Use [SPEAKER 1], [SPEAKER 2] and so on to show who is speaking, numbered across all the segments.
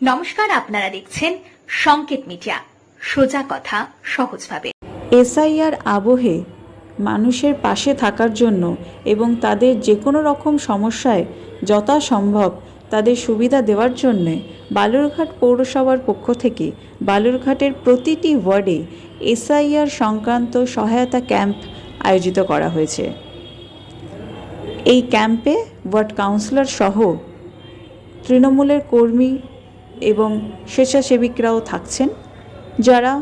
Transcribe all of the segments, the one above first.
[SPEAKER 1] নমস্কার, আপনারা দেখছেন সংকেত মিডিয়া। সোজা কথা, সহজভাবে।
[SPEAKER 2] এসআইআর আবহে মানুষের পাশে থাকার জন্য এবং তাদের যে কোনো রকম সমস্যায় যথাসম্ভব তাদের সুবিধা দেওয়ার জন্যে বালুরঘাট পৌরসভার পক্ষ থেকে বালুরঘাটের প্রতিটি ওয়ার্ডে এসআইআর সংক্রান্ত সহায়তা ক্যাম্প আয়োজিত করা হয়েছে। এই ক্যাম্পে ওয়ার্ড কাউন্সিলর সহ তৃণমূলের কর্মী এবং স্বেচ্ছাসেবিকরাও থাকছেন। যারা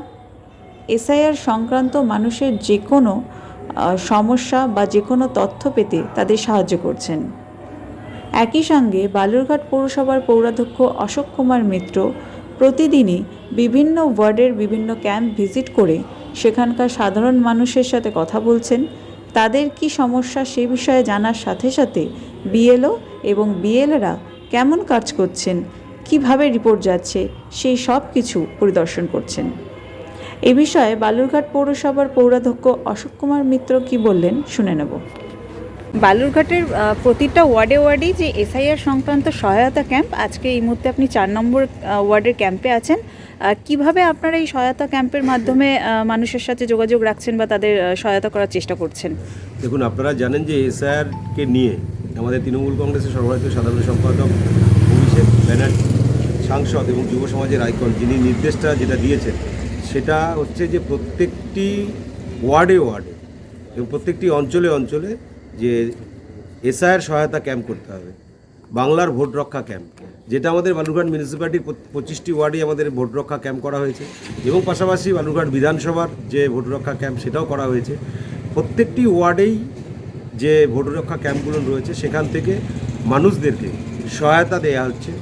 [SPEAKER 2] এসআইআর সংক্রান্ত মানুষের যে কোনো সমস্যা বা যে কোনো তথ্য পেতে তাদের সাহায্য করছেন। একই সঙ্গে বালুরঘাট পৌরসভার পৌরাধ্যক্ষ অশোক কুমার মিত্র প্রতিদিনই বিভিন্ন ওয়ার্ডের বিভিন্ন ক্যাম্প ভিজিট করে সেখানকার সাধারণ মানুষের সাথে কথা বলছেন। তাদের কি সমস্যা সে বিষয়ে জানার সাথে সাথে বিএলও এবং বিএলরা কেমন কাজ করছেন কীভাবে রিপোর্ট যাচ্ছে সেই সব কিছু পরিদর্শন করছেন। এ বিষয়ে বালুরঘাট পৌরসভার পৌরাধ্যক্ষ অশোক কুমার মিত্র কি বললেন শুনে নেব। বালুরঘাটের প্রতিটা ওয়ার্ডে ওয়ার্ডেই যে এসআইআর সংক্রান্ত সহায়তা ক্যাম্প আজকে এই মুহূর্তে আপনি চার নম্বর ওয়ার্ডের ক্যাম্পে আছেন। কীভাবে আপনারা এই সহায়তা ক্যাম্পের মাধ্যমে মানুষের সাথে যোগাযোগ রাখছেন বা তাদের সহায়তা করার চেষ্টা করছেন?
[SPEAKER 3] দেখুন আপনারা জানেন যে এসআইআরকে নিয়ে আমাদের তৃণমূল কংগ্রেসের সর্বভারতীয় সাধারণ সম্পাদক অভিষেক ব্যানার্জি সাংসদ এবং যুব সমাজের আইকন, যিনি নির্দেশটা যেটা দিয়েছেন, সেটা হচ্ছে যে প্রত্যেকটি ওয়ার্ডে ওয়ার্ডে এবং প্রত্যেকটি অঞ্চলে অঞ্চলে যে এসআইআর সহায়তা ক্যাম্প করতে হবে, বাংলার ভোট রক্ষা ক্যাম্প, যেটা আমাদের বালুরঘাট মিউনিসিপ্যালিটির পঁচিশটি ওয়ার্ডে আমাদের ভোট রক্ষা ক্যাম্প করা হয়েছে এবং পাশাপাশি বালুরঘাট বিধানসভার যে ভোট রক্ষা ক্যাম্প, সেটাও করা হয়েছে। প্রত্যেকটি ওয়ার্ডেই যে ভোট রক্ষা ক্যাম্পগুলো রয়েছে, সেখান থেকে মানুষদেরকে সহায়তা দেওয়া হচ্ছে।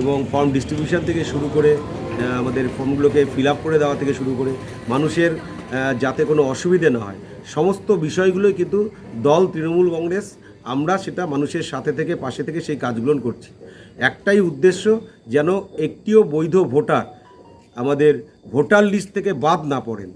[SPEAKER 3] এবং ফর্ম ডিস্ট্রিবিউশন থেকে শুরু করে আমাদের ফর্মগুলোকে ফিল আপ করে দেওয়া থেকে শুরু করে, মানুষের যাতে কোনো অসুবিধে না হয়। সমস্ত বিষয়গুলোই কিন্তু দল তৃণমূল কংগ্রেস, আমরা সেটা মানুষের সাথে থেকে, পাশে থেকে সেই কাজগুলো করছি। একটাই উদ্দেশ্য, যেন একটিও বৈধ ভোটার আমাদের ভোটার লিস্ট থেকে বাদ না পড়েন।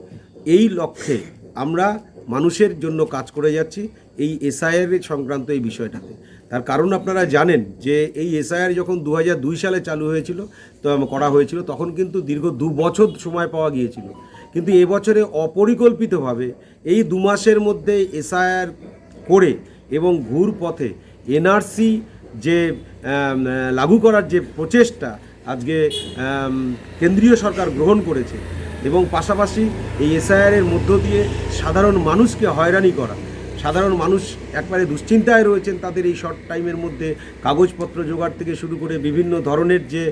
[SPEAKER 3] এই লক্ষ্যে আমরা মানুষের জন্য কাজ করে যাচ্ছি, এই এসআইআর সংক্রান্ত এই বিষয়টাতে। তার কারণ আপনারা জানেন যে এই এসআইআর যখন দু সালে চালু হয়েছিল, তো করা হয়েছিল, তখন কিন্তু দীর্ঘ দু বছর সময় পাওয়া গিয়েছিল। কিন্তু এবছরে অপরিকল্পিতভাবে এই দু মাসের মধ্যে এসআইআর করে এবং ঘুর পথে এনআরসি যে লাগু করার যে প্রচেষ্টা আজকে কেন্দ্রীয় সরকার গ্রহণ করেছে এবং পাশাপাশি এই এসআইআরের মধ্য দিয়ে সাধারণ মানুষকে হয়রানি করা সাধারণ মানুষ একবারে দুশ্চিন্তায় রয়েছেন তাদের এই শর্ট টাইমের মধ্যে কাগজপত্র জোগাড় থেকে শুরু করে বিভিন্ন ধরনের যে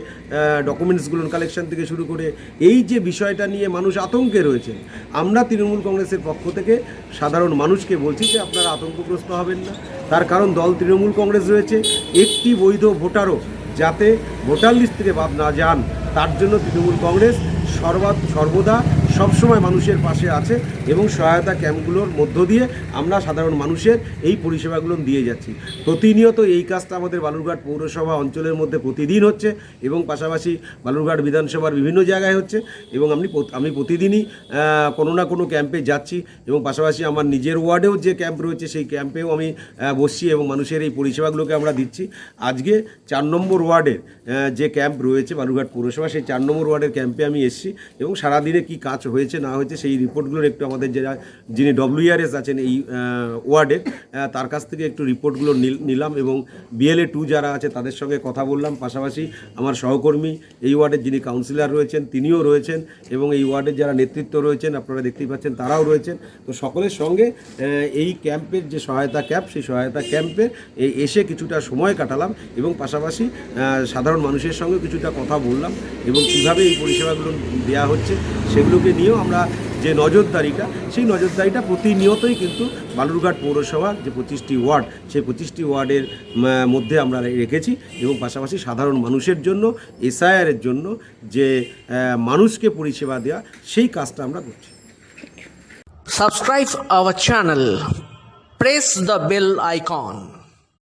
[SPEAKER 3] ডকুমেন্টসগুলো কালেকশন থেকে শুরু করে এই যে বিষয়টা নিয়ে মানুষ আতঙ্কে রয়েছেন, আমরা তৃণমূল কংগ্রেসের পক্ষ থেকে সাধারণ মানুষকে বলছি যে আপনারা আতঙ্কগ্রস্ত হবেন না। তার কারণ দল তৃণমূল কংগ্রেস রয়েছে, একটি বৈধ ভোটারও যাতে ভোটার লিস্ট থেকে বাদ না যান, তার জন্য তৃণমূল কংগ্রেস সর্বা, সর্বদা সবসময় মানুষের পাশে আছে এবং সহায়তা ক্যাম্পগুলোর মধ্য দিয়ে আমরা সাধারণ মানুষের এই পরিষেবাগুলো দিয়ে যাচ্ছি। প্রতিনিয়ত এই কাজটা আমাদের বালুরঘাট পৌরসভা অঞ্চলের মধ্যে প্রতিদিন হচ্ছে এবং পাশাপাশি বালুরঘাট বিধানসভার বিভিন্ন জায়গায় হচ্ছে এবং আমি আমি প্রতিদিনই কোনো না কোনো ক্যাম্পে যাচ্ছি এবং পাশাপাশি আমার নিজের ওয়ার্ডেও যে ক্যাম্প রয়েছে সেই ক্যাম্পেও আমি বসছি এবং মানুষের এই পরিষেবাগুলোকে আমরা দিচ্ছি। আজকে চার নম্বর ওয়ার্ডের যে ক্যাম্প রয়েছে বালুরঘাট পৌরসভা সেই চার নম্বর ওয়ার্ডের ক্যাম্পে আমি এসেছি এবং সারাদিনে কি কাজ হয়েছে না হয়েছে, সেই রিপোর্টগুলোর একটু আমাদের যারা, যিনি ডব্লিউআরএস আছেন এই ওয়ার্ডের তার কাছ থেকে একটু রিপোর্টগুলো নিল- নিলাম এবং বিএলএ টু যারা আছে তাদের সঙ্গে কথা বললাম। পাশাপাশি আমার সহকর্মী এই ওয়ার্ডের যিনি কাউন্সিলর রয়েছেন, তিনিও রয়েছেন এবং এই ওয়ার্ডের যারা নেতৃত্ব রয়েছেন, আপনারা দেখতেই পাচ্ছেন তারাও রয়েছেন। তো সকলের সঙ্গে এই ক্যাম্পের যে সহায়তা ক্যাম্প, সেই সহায়তা ক্যাম্পে এসে কিছুটা সময় কাটালাম এবং পাশাপাশি সাধারণ মানুষের সঙ্গে কিছুটা কথা বললাম এবং কীভাবে এই পরিষেবাগুলো দেওয়া হচ্ছে, সেগুলোকে নিয়েও আমরা যে নজরদারিটা, সেই নজরদারিটা প্রতিনিয়তই কিন্তু বালুরঘাট পৌরসভার যে পঁচিশটি ওয়ার্ড, সেই পঁচিশটি ওয়ার্ডের মধ্যে আমরা রেখেছি এবং পাশাপাশি সাধারণ মানুষের জন্য এসআইআরের জন্য যে মানুষকে পরিষেবা দেওয়া, সেই কাজটা আমরা করছি।
[SPEAKER 4] Subscribe our channel press the bell icon.